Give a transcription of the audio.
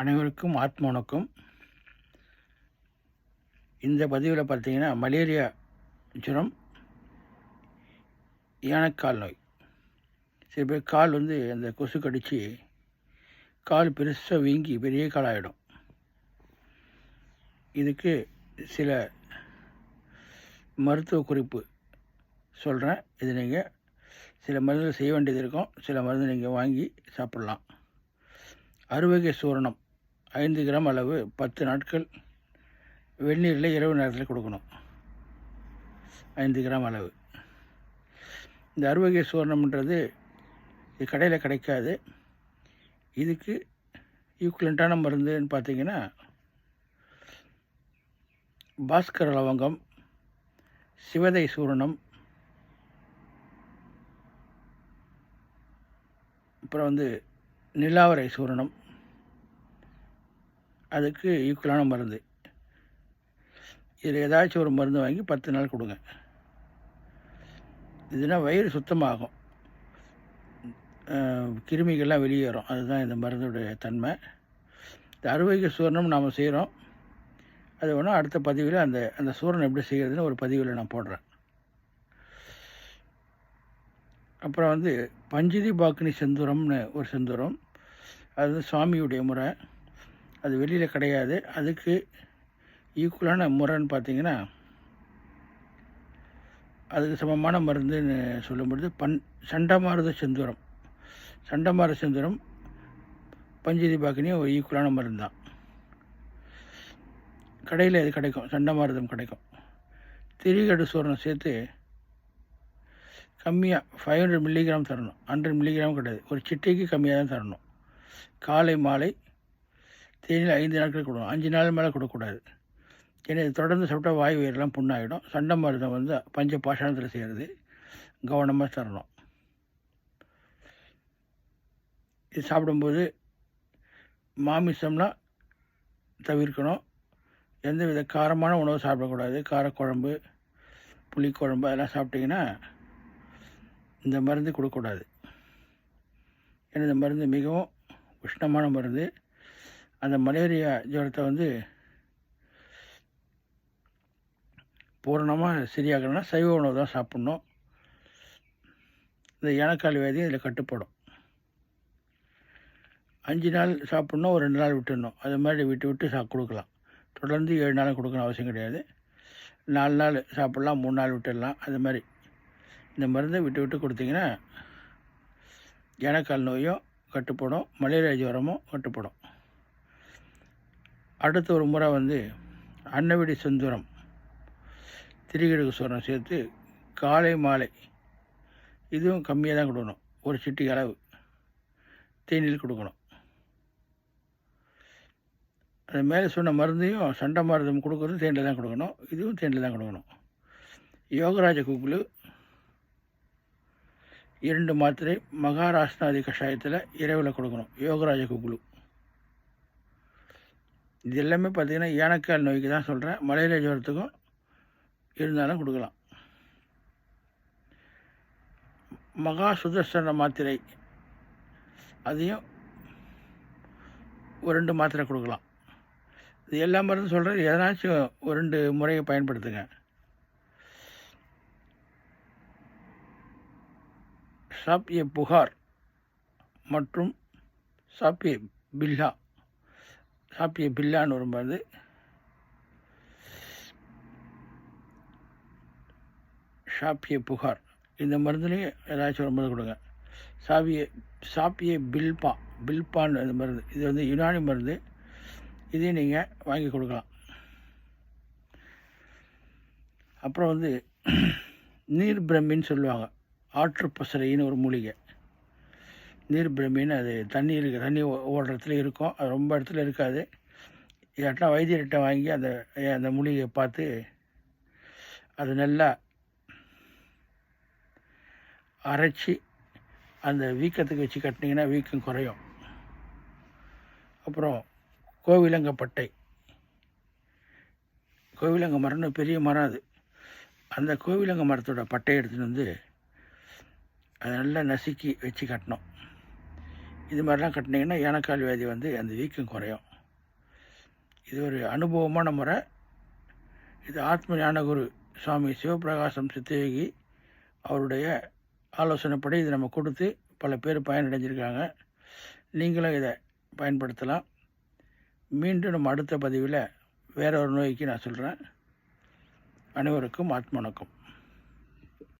அனைவருக்கும் ஆத்மனுக்கும். இந்த பதிவில் பார்த்தீங்கன்னா மலேரியா ஜுரம் யானைக்கால் நோய். சில பேர் கால் வந்து அந்த கொசு கடித்து கால் பெருசாக வீங்கி பெரிய காலாகிடும் இதுக்கு சில மருத்துவ குறிப்பு சொல்கிறேன் இது நீங்கள் சில மருந்து செய்ய வேண்டியது இருக்கும். சில மருந்து நீங்கள் வாங்கி சாப்பிட்லாம். அறுவகை சூரணம். ஐந்து கிராம் அளவு பத்து நாட்கள் வெந்நீரில் இரவு நேரத்தில் கொடுக்கணும். ஐந்து கிராம் அளவு. இந்த அறுவகை சுவர்ணம்ன்றது இது கடையில் கிடைக்காது. இதுக்கு ஈக்குவலண்ட்டான மருந்துன்னு பார்த்தீங்கன்னா பாஸ்கர லவங்கம் சிவதை சூரணம் அப்புறம் வந்து நிலாவரை சூரணம் அதுக்கு ஈக்குவலான மருந்து. இதில் ஏதாச்சும் ஒரு மருந்து வாங்கி பத்து நாள் கொடுங்க. இதுனா வயிறு சுத்தமாகும். கிருமிகள்லாம் வெளியேறும். அதுதான் இந்த மருந்துடைய தன்மை. இந்த அறுவைக்கு சூரணம் நாம் செய்கிறோம். அது ஒன்றும் அடுத்த பதிவில் அந்த அந்த சூரணம் எப்படி செய்கிறதுன்னு ஒரு பதிவில் நான் போடுறேன். அப்புறம் வந்து பஞ்சதி பாக்கினி செந்தூரம்னு ஒரு செந்தூரம். அது வந்து சுவாமியுடைய முறை. அது வெளியில் கிடையாது. அதுக்கு ஈக்குவலான முறைன்னு பார்த்தீங்கன்னா அதுக்கு சமமான மருந்துன்னு சொல்லும்பொழுது பன் சண்டமாரத செந்தூரம். சண்டமார செந்தூரம் பஞ்சதி பாக்கினியும் ஒரு ஈக்குவலான மருந்து தான் கடையில் இது கிடைக்கும்? சண்டமாரதம் கிடைக்கும். திரிகடு சூரணம் சேர்த்து கம்மியாக ஃபைவ் ஹண்ட்ரட் மில்லிகிராம் தரணும். ஹண்ட்ரட் மில்லிகிராம் கிடையாது. ஒரு சிட்டைக்கு கம்மியாக தான் தரணும். காலை மாலை தேனியில் ஐந்து நாட்கள் கொடுக்கணும். அஞ்சு நாள் மேலே கொடுக்கக்கூடாது. ஏன்னா இது தொடர்ந்து சாப்பிட்டா வாய் வயிறெல்லாம் புண்ணாகிடும் சண்டை மருந்தம் வந்து பஞ்ச பாஷாணத்தில் செய்கிறது கவனமாக தரணும். இது சாப்பிடும்போது மாமிசம்லாம் தவிர்க்கணும். எந்த வித காரமான உணவு சாப்பிடக்கூடாது. காரக்குழம்பு புளிக்குழம்பு அதெல்லாம் சாப்பிட்டிங்கன்னா இந்த மருந்து கொடுக்கக்கூடாது. ஏன்னா இந்த மருந்து மிகவும் உஷ்ணமான மருந்து. அந்த மலேரியா ஜுரத்தை வந்து பூரணமாக சரியாகணும்னா சைவ உணவு தான் சாப்பிட்ணும். இந்த ஏனக்கால் வியாதி இதில் கட்டுப்படும். அஞ்சு நாள் சாப்பிட்ணும் ஒரு ரெண்டு நாள் விட்டுடணும். அது மாதிரி விட்டு விட்டு சா கொடுக்கலாம். தொடர்ந்து ஏழு நாளும் கொடுக்கணும் அவசியம் கிடையாது. நாலு நாள் சாப்பிட்லாம் மூணு நாள் விட்டுடலாம். அது மாதிரி இந்த மருந்தை விட்டு விட்டு கொடுத்தீங்கன்னா ஏனக்கால் நோயும் கட்டுப்படும் மலேரியா ஜுரமும் கட்டுப்படும். அடுத்த ஒரு முறை வந்து அன்னவெடி செந்தூரம் திரிகிழக்கு சூரம் சேர்த்து காலை மாலை இதுவும் கம்மியாக தான் கொடுக்கணும். ஒரு சிட்டி அளவு. தேனியில் கொடுக்கணும். அது மேலே சொன்ன மருந்தையும் சண்டை மருந்தும் கொடுக்குறது தேனில் தான் கொடுக்கணும். இதுவும் தேனில் தான் கொடுக்கணும். யோகராஜ குக்குலு இரண்டு மாத்திரை மகாராஷ்டிராதி கஷாயத்தில் இரவில் கொடுக்கணும். யோகராஜ குக்குலு. இது எல்லாமே பார்த்தீங்கன்னா ஏனக்கால் நோய்க்கு தான் சொல்கிறேன் மலேரியா ஜுரத்துக்கும் இருந்தாலும் கொடுக்கலாம். மகா சுதர்சன மாத்திரை. அதையும் ஒரு ரெண்டு மாத்திரை கொடுக்கலாம். இது எல்லா மருந்து சொல்கிறது எதனாச்சும் ஒரு ரெண்டு முறையை பயன்படுத்துங்க. சாப்பிய புகார் மற்றும் சாப்பிய பில்லா. சாப்பிய பில்லான்னு ஒரு மருந்து சாப்பிய புகார். இந்த மருந்துலேயும் ஏதாச்சும் ஒரு மருந்து கொடுங்க. சாவிய சாப்பிய பில்பா பில்பான்னு அந்த மருந்து. இது வந்து யுனானி மருந்து. இதையும் நீங்கள் வாங்கி கொடுக்கலாம். அப்புறம் வந்து நீர் பிரமின்னு சொல்லுவாங்க. ஆற்று பசறைன்னு ஒரு மூலிகை. நீர் பிரமின்னு அது தண்ணி இருக்கு தண்ணி ஓ- ஓடுற இடத்துல இருக்கும். அது ரொம்ப இடத்துல இருக்காது. இதாட்டா வைத்தியர்கிட்ட வாங்கி அந்த அந்த மூலிகையை பார்த்து அது நல்லா அரைச்சி அந்த வீக்கத்துக்கு வச்சு கட்டினீங்கன்னா வீக்கம் குறையும். அப்புறம் கோவிலங்கப்பட்டை. கோவிலங்க மரம்னு பெரிய மரம் அது. அந்த கோவிலங்க மரத்தோட பட்டையை எடுத்துகிட்டு வந்து அதை நல்லா நசுக்கி வச்சு கட்டணும் இது மாதிரிலாம் கட்டினீங்கன்னா ஏனக்கால் வியாதி வந்து அந்த வீக்கம் குறையும். இது ஒரு அனுபவமான முறை. இது ஆத்ம ஞானகுரு சுவாமி சிவபிரகாசம் சித்தயோகி அவருடைய ஆலோசனைப்படி இதை நம்ம கொடுத்து பல பேர் பயனடைஞ்சிருக்காங்க. நீங்களும் இதை பயன்படுத்தலாம். மீண்டும் நம்ம அடுத்த பதிவில் வேற ஒரு நோய்க்கு நான் சொல்கிறேன் அனைவருக்கும் ஆத்ம வணக்கம்.